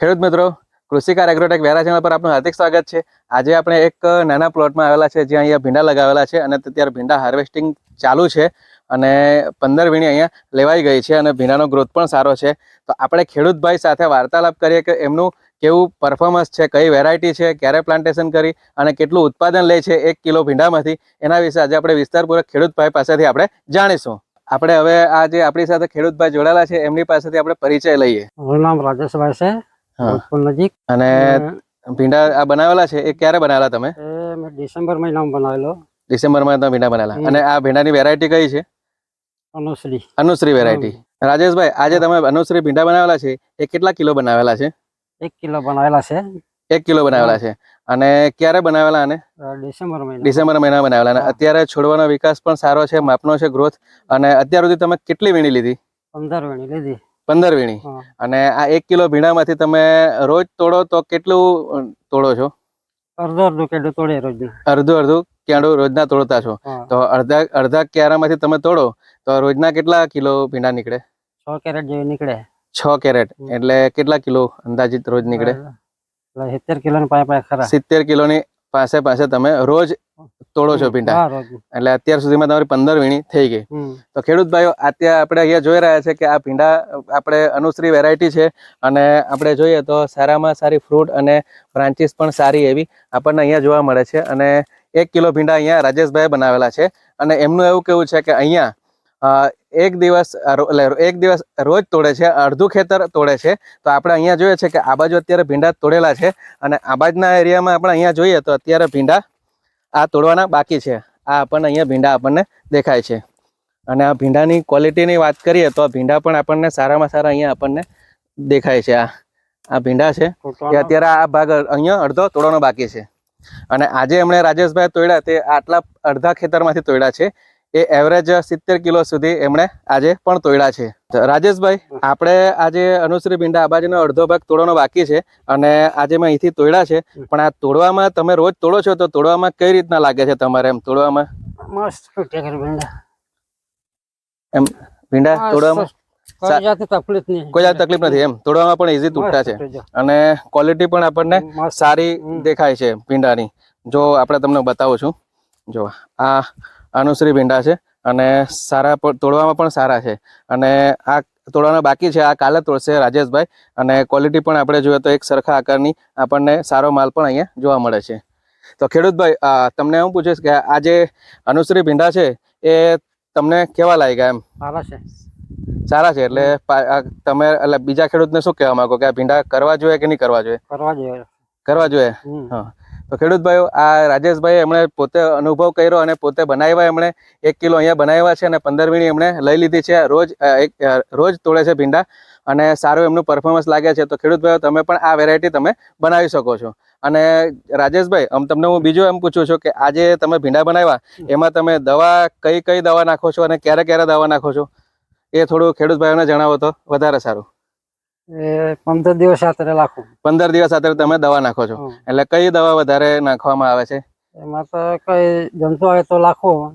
ખેડૂત મિત્રો કૃષિકાર એગ્રોટેક વેરા ચેનલ પર આપનું હાર્દિક સ્વાગત છે. આજે આપણે એક નાના પ્લોટમાં આવેલા છે, જ્યાં અહીંયા ભીંડા લગાવેલા છે અને અત્યારે ભીંડા હાર્વેસ્ટિંગ ચાલુ છે અને પંદર વીણી અહીંયા લેવાઈ ગઈ છે અને ભીંડાનો ગ્રોથ પણ સારો છે. તો આપણે ખેડૂતભાઈ સાથે વાર્તાલાપ કરીએ કે એમનું કેવું પરફોર્મન્સ છે, કઈ વેરાયટી છે, ક્યારે પ્લાન્ટેશન કરી અને કેટલું ઉત્પાદન લે છે એક કિલો ભીંડામાંથી. એના વિશે આજે આપણે વિસ્તારપૂર્વક ખેડૂતભાઈ પાસેથી આપણે જાણીશું. આપણે હવે આ જે આપણી સાથે ખેડૂતભાઈ જોડાયેલા છે, એમની પાસેથી આપણે પરિચય લઈએ. મારું નામ રાજેશભાઈ છે. નજીક. અને ભીંડા આ બનાવેલા છે? એ ક્યારે બનાવેલા તમે? મેં ડિસેમ્બર મહિનામાં બનાવેલો. ડિસેમ્બરમાં તમે ભીંડા બનાવેલા. અને આ ભીંડાની વેરાયટી કઈ છે? અનુશ્રી અનુશ્રી વેરાયટી. રાજેશભાઈ આજે તમે અનુશ્રી ભીંડા બનાવેલા છે? એ કેટલા કિલો બનાવેલા છે? એક કિલો બનાવેલા છે. એક કિલો બનાવેલા છે. અને ક્યારે બનાવેલા અને ડિસેમ્બર મહિના ડિસેમ્બર મહિના બનાવેલા. અને અત્યારે છોડવાનો વિકાસ પણ સારો છે માપનો છે ગ્રોથ અને અત્યાર સુધી તમે કેટલી વીણી લીધી? પંદર વીણી લીધી. પંદર વીણી. અને આ એક કિલો ભીંડામાંથી તમે રોજ તોડો તો કેટલું તોડો છો? અડધો અડધો કેડો તોડે રોજ અડધું અડધું કેડો રોજના તોડતા છો. તો અડધા અડધા ક્યારામાંથી તમે તોડો તો રોજના કેટલા કિલો ભીંડા નીકળે? છ કેરેટ જેવી નીકળે. છ કેરેટ. એટલે કેટલા કિલો અંદાજિત રોજ નીકળે? સિત્તેર કિલો ની પાસે પાસે ખરા. સિત્તેર કિલોની પાસે પાસે તમે રોજ તોડો છો ભીંડા એટલે અત્યાર સુધીમાં તમારી પંદર વીણી થઈ ગઈ. તો ખેડૂત ભાઈઓ અત્યારે આપણે અહીંયા જોઈ રહ્યા છે કે આ ભીંડા આપણે અનુશ્રી વેરાયટી છે અને આપણે જોઈએ તો સારામાં સારી ફ્રૂટ અને બ્રાન્ચીસ પણ સારી એવી આપણને અહીંયા જોવા મળે છે. અને એક કિલો ભીંડા અહીંયા રાજેશભાઈ બનાવેલા છે. અને એમનું એવું કેવું છે કે અહીંયા એક દિવસ એટલે એક દિવસ રોજ તોડે છે અડધું ખેતર તોડે છે. તો આપણે અહીંયા જોઈએ છે કે આ બાજુ અત્યારે ભીંડા તોડેલા છે. અને આ બાજુના એરિયામાં આપણે અહીંયા જોઈએ તો અત્યારે ભીંડા આ તોડવાના બાકી છે. આ આપણને અહીંયા ભીંડા આપણને દેખાય છે. અને આ ભીંડાની ક્વોલિટીની વાત કરીએ તો ભીંડા પણ આપણને સારામાં સારા અહીંયા આપણને દેખાય છે. આ આ ભીંડા છે. કે અત્યારે આ ભાગ અહીંયા અડધો તોડવાનો બાકી છે. અને આજે એમણે રાજેશભાઈ તોડ્યા તે આટલા અડધા ખેતરમાંથી તોડ્યા છે. એ એવરેજ સિત્તેર કિલો સુધી એમણે આજે પણ તોડ્યા છે. રાજેશભાઈ આપણે આજે અનુશ્રી ભીંડા આ બાજુનો અડધો ભાગ તોડવાનો બાકી છે અને આજે મેં અહીંથી તોડ્યા છે. પણ આ તોડવામાં તમે રોજ તોડો છો તો તોડવામાં કઈ રીતના લાગે છે તમારે એમ તોડવામાં? મસ્ત ભીંડા. એમ ભીંડા તોડવામાં? કોઈ જાત તકલીફ નથી એમ. તોડવામાં પણ ઇઝી તૂટતા છે. અને ક્વોલિટી પણ આપણને સારી દેખાય છે ભીંડાની. જો આપણે તમને બતાવું છું. જો આ અનુશ્રી ભીંડા છે અને સારા તોડવામાં પણ સારા છે. અને આ તોડવાના બાકી છે આ કાલે તોડશે રાજેશભાઈ. અને ક્વોલિટી પણ આપણે જોઈએ તો એક સરખા આકારની આપણને સારો માલ પણ અહીંયા જોવા મળે છે. તો ખેડૂતભાઈ તમને હું પૂછીશ કે આ જે અનુશ્રી ભીંડા છે એ તમને કેવા લાગ્યા એમ? સારા છે. સારા છે એટલે તમે એટલે બીજા ખેડૂતને શું કહેવા માંગો? કે આ ભીંડા કરવા જોઈએ કે નહીં કરવા જોઈએ? કરવા જોઈએ. કરવા જોઈએ? હા. તો ખેડૂત ભાઈઓ, આ રાજેશભાઈ એમણે પોતે અનુભવ કર્યો અને પોતે બનાવ્યા, એમણે એક કિલો અહીંયા બનાવ્યા છે અને પંદર વીણી એમણે લઈ લીધી છે. રોજ એક રોજ તોડે છે ભીંડા અને સારું એમનું પરફોર્મન્સ લાગે છે. તો ખેડૂત ભાઈઓ, તમે પણ આ વેરાયટી તમે બનાવી શકો છો. અને રાજેશભાઈ, આમ તમને હું બીજું એમ પૂછું છું કે આજે તમે ભીંડા બનાવ્યા, એમાં તમે દવા કઈ કઈ દવા નાખો છો અને ક્યારે ક્યારે દવા નાખો છો? એ થોડું ખેડૂત ભાઈઓને જણાવો તો વધારે સારું. પંદર દિવસ સાથે લાખું. પંદર દિવસ અત્યારે તમે દવા નાખો છો. એટલે કઈ દવા વધારે નાખવામાં આવે છે? એમાં તો કઈ જંતુ આવે તો લાખો.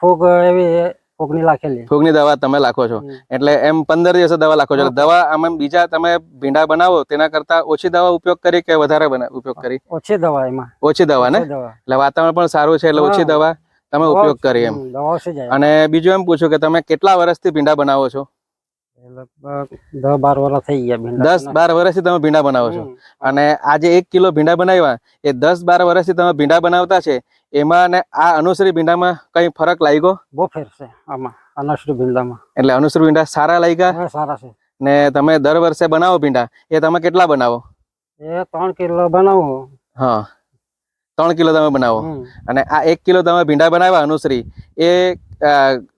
ફૂગ એવી ફૂગની લાખેલી. ફૂગની દવા તમે લાખો છો. એટલે એમ પંદર દિવસે દવા લાખો છો. દવા આમ બીજા તમે ભીંડા બનાવો તેના કરતા ઓછી દવા ઉપયોગ કરી કે વધારે ઉપયોગ કરી? ઓછી દવા એમાં. ઓછી દવા ને? એટલે વાતાવરણ પણ સારું છે એટલે ઓછી દવા તમે ઉપયોગ કરી એમ. અને બીજું એમ પૂછું કે તમે કેટલા વર્ષથી ભીંડા બનાવો છો? લગભગ દસ બાર વર્ષ થઈ ગયા ભીંડા દસ બાર વર્ષથી તમે ભીંડા બનાવો છો. અને આજે એક કિલો ભીંડા બનાવ્યા એ દસ બાર વર્ષથી તમે ભીંડા બનાવતા છે એમાં અને આ અનુસરી ભીંડામાં કઈ ફરક લાગ્યો? બહુ ફેર છે આમાં અનાશ્રી ભીંડામાં. એટલે અનુસરી ભીંડા સારા લાગ્યા? સારા છે. ને તમે દર વર્ષે બનાવો ભીંડા? એ તમે કેટલા બનાવો? એ ત્રણ કિલો બનાવો. હા. ત્રણ કિલો તમે બનાવો. અને આ એક કિલો તમે ભીંડા બનાવ્યા અનુસરી એ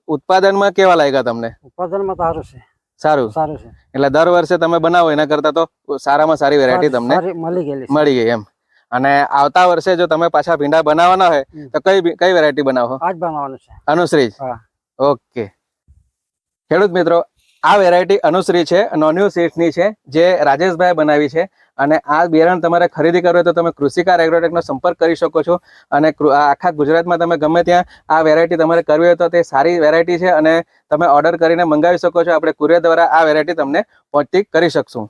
ઉત્પાદનમાં કેવા લાગ્યા તમને? ઉત્પાદનમાં સારું છે. સારું. સારું છે. એટલે દર વર્ષે તમે બનાવો એના કરતા તો સારામાં સારી વેરાયટી તમને મળી ગયેલી મળી ગઈ એમ. અને આવતા વર્ષે જો તમે પાછા ભીંડા બનાવવાના હોય તો કઈ કઈ વેરાયટી બનાવો? આજ બનાવવાનું છે. અનુશ્રી ઓકે. ખેડૂત મિત્રો આ વેરાયટી અનુશ્રી છે નોન્યુ સીડ્સની છે, જે રાજેશભાઈ બનાવી છે. અને આ બિયારણ તમારે ખરીદી કરવું હોય તો તમે કૃષિકાર એગ્રોટેકનો સંપર્ક કરી શકો છો. અને આખા ગુજરાતમાં તમે ગમે ત્યાં આ વેરાયટી તમારે કરવી હોય તો તે સારી વેરાયટી છે અને તમે ઓર્ડર કરીને મંગાવી શકો છો. આપણે કુરિયર દ્વારા આ વેરાયટી તમને પહોંચતી કરી શકશું.